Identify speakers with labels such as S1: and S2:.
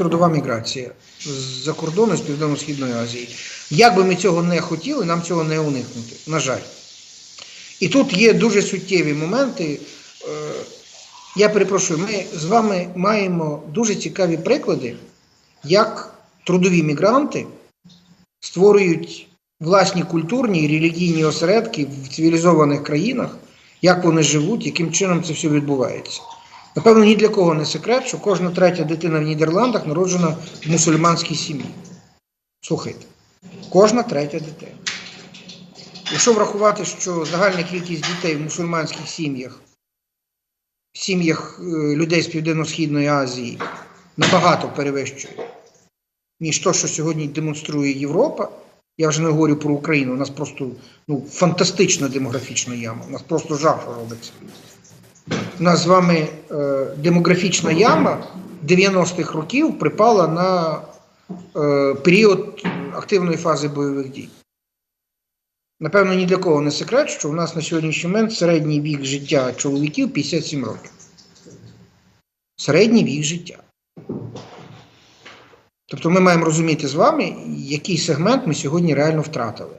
S1: трудова міграція з-за кордону з Південно-Східної Азії. Як би ми цього не хотіли, нам цього не уникнути, на жаль. І тут є дуже суттєві моменти. Е, Я перепрошую, ми з вами маємо дуже цікаві приклади, як трудові мігранти створюють власні культурні і релігійні осередки в цивілізованих країнах, як вони живуть, яким чином це все відбувається. Напевно, ні для кого не секрет, що кожна третя дитина в Нідерландах народжена в мусульманській сім'ї. Слухайте, кожна третя дитина. Якщо врахувати, що загальна кількість дітей в мусульманських сім'ях, в сім'ях е, людей з Південно-Східної Азії набагато перевищує, ніж то, що сьогодні демонструє Європа, я вже не говорю про Україну, у нас просто ну, фантастична демографічна яма, у нас просто жах робиться. У нас з вами е, демографічна яма 90-х років припала на е, період активної фази бойових дій. Напевно, ні для кого не секрет, що у нас на сьогоднішній момент середній вік життя чоловіків 57 років. Середній вік життя. Тобто ми маємо розуміти з вами, який сегмент ми сьогодні реально втратили.